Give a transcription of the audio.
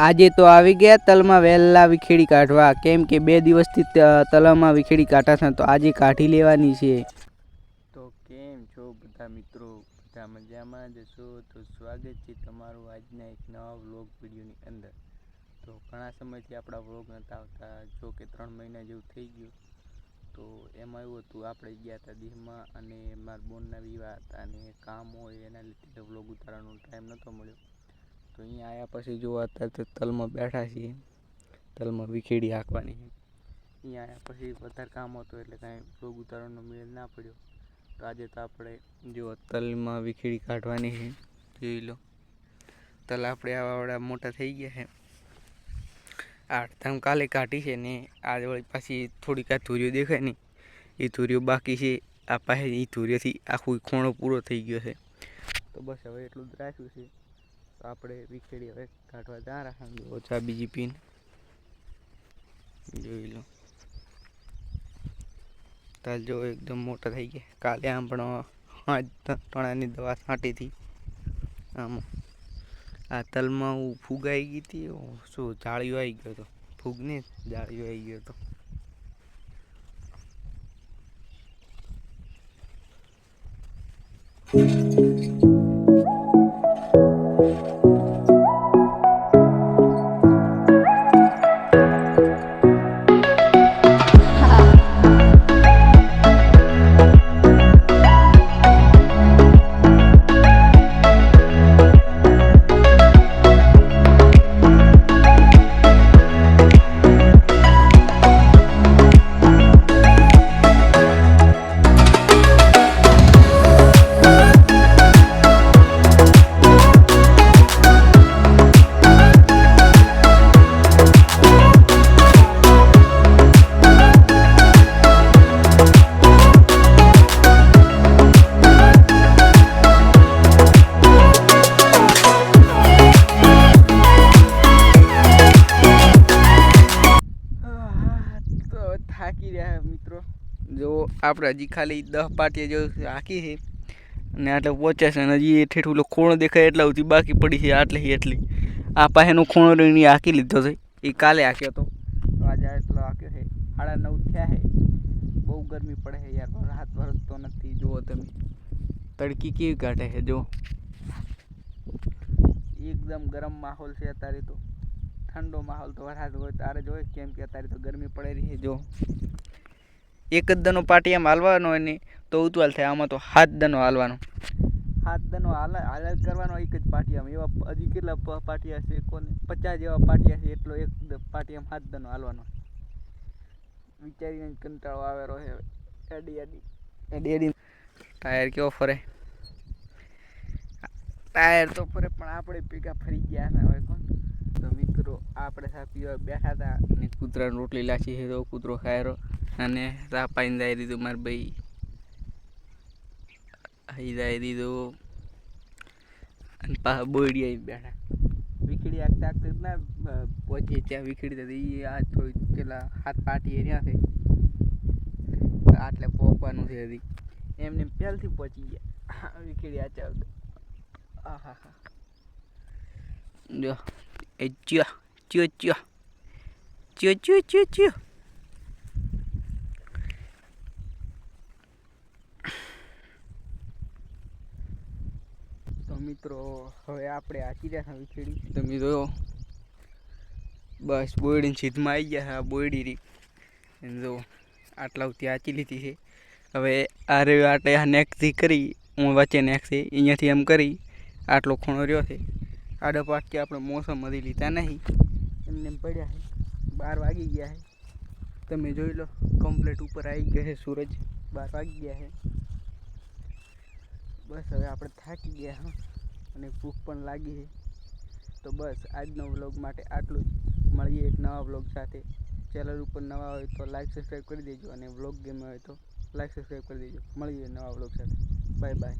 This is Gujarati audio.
આજે તો આવી ગયા તલમાં વહેલા વિખેડી કાઢવા. કેમ કે બે દિવસથી ત- તલાવમાં વિખેડી કાઢા હતા, તો આજે કાઢી લેવાની છે. તો કેમ છો બધા મિત્રો? બધા મજામાં જ છો? તો સ્વાગત છે તમારું આજના એક નવા વ્લોગ વિડીયોની અંદર. તો ઘણા સમયથી આપણા વ્લોગ નહોતા આવતા, જો કે ત્રણ મહિના જેવું થઈ ગયું. તો એમાં એવું હતું, આપણે ગયા હતા દીહમાં અને મારા બોનના વિવાહ હતા અને કામ હોય એના લીધે વ્લોગ ઉતારવાનો ટાઈમ નહોતો મળ્યો. તો અહીંયા આવ્યા પછી જો અત્યારે તો તલમાં બેઠા છીએ. તલમાં વિખેડી હાંકવાની છે. અહીંયા આવ્યા પછી વધારે કામ હતું એટલે કાંઈ વ્લોગ ઉતારવાનો મેળ ના પડ્યો. તો આજે તો આપણે જો તલમાં વિખેડી કાઢવાની છે. જોઈ લો. તલ આપણે આવાવાળા મોટા થઈ ગયા છે. આઠ અડધામ કાલે કાઢી છે ને આજે વળી પાછી થોડીક આ ધૂરીઓ દેખાય ને એ ધૂરીઓ બાકી છે. આ પાસે એ ધૂરીઓથી આખું ખોણો પૂરો થઈ ગયો છે. તો બસ હવે એટલું જ રાખ્યું છે. તો આપણે વીખેડી હવે કાઢવા ત્યાં રાખવાનું ઓછા બીજી પીન. જોઈ લો. તાલ જો એકદમ મોટા થઈ ગયા. કાલે આમ પણ પાંચ ટણાની દવા છાંટી હતી. આમ આ તલમાં હું ફૂગ આવી ગઈ હતી. શું જાળીઓ આવી ગયો હતો ફૂગ ને જાળીઓ આવી ગયો હતો તો. જો આપણે હજી ખાલી દસ પાટીએ જો હાકી છે અને આટલે પહોંચ્યા છે અને હજી ઠેઠ ઓલો ખૂણો દેખાય એટલા સુધી બાકી પડી છે આટલે એટલી. આ પાસેનો ખૂણો રહીને હાંકી લીધો છે. એ કાલે હાંક્યો હતો તો આજે એટલો હાંક્યો છે. સાડા નવ થયા છે. બહુ ગરમી પડે છે યાર. રાહત વરસતો નથી. જુઓ તમે. તડકી કેવી કાઢે છે જો એકદમ ગરમ માહોલ છે અત્યારે તો. ઠંડો માહોલ તો વરસાદ હોય તારે જોઈએ કેમ કે અત્યારે તો ગરમી પડે રહી છે જો એક જ દનો પાટી આમ હાલવાનો હોય ને તો ઉતવાલ થાય. આમાં તો હાથ દનો હાલવાનો. હાથ દનો હાલ કરવાનો એક જ પાટિયામાં એવા હજી કેટલા પાટિયા છે કોને? પચાસ જેવા પાટિયા છે એટલો એક પાટિયામાં હાથ દનો હાલવાનો. વિચારીને કંટાળો આવેલો છે એડી એડી. એડી એડી. ટાયર કેવો ફરે? ટાયર તો ફરે પણ આપણે પીકા ફરી ગયા ને હવે કોણ? તો મિત્રો આપણે સાથે બેઠા હતા અને કૂતરાની રોટલી લાચી છે તો કૂતરો ખાયરો અને રાપાઈને જાય દીધું મારા ભાઈ અહીં જાય દીધું. અને પાછા બોડી આવી બેઠા. વીખડી આગતા આગતા ના પહોંચીએ ત્યાં વીખડી હતી એ આ થોડી પેલા હાથ પાટી એરિયા છે. આટલે પહોંચવાનું છે હજી. એમને પહેલથી પહોંચી ગયા. વીખડી આચા આ હા જો, એ ચ્યો ચ્યો ચ્યો. ચ્યો ચ્યો ચ્યો ચ્યો. મિત્રો હવે આપણે આચી રહ્યા છે વિખેડી તમે જોયો બસ બોયડીને સીધમાં આવી ગયા આ બોયડી રી. જો આટલા ઉતી આચી લીધી છે. હવે આ રે આટલે આ નેકથી કરી હું વચ્ચે નેકથી અહીંયાથી એમ કરી આટલો ખૂણો રહ્યો છે. આડો પાટકે આપણે મોસમ હજી લીધા નહીં. એમને એમ પડ્યા છે. બાર વાગી ગયા છે. તમે જોઈ લો કમ્પ્લેટ ઉપર આવી ગયો છે સૂરજ. બાર વાગી ગયા છે. બસ હવે આપણે થાકી ગયા, હા. અને ભૂખ પણ લાગી છે. તો બસ આજનો વ્લોગ માટે આટલું જ. મળીએ એક નવા વ્લોગ સાથે. ચેનલ ઉપર નવા હોય તો લાઈક, સબસ્ક્રાઈબ કરી દેજો અને વ્લોગ ગેમ હોય તો લાઈક, સબસ્ક્રાઈબ કરી દેજો. મળીએ નવા વ્લોગ સાથે. Bye bye.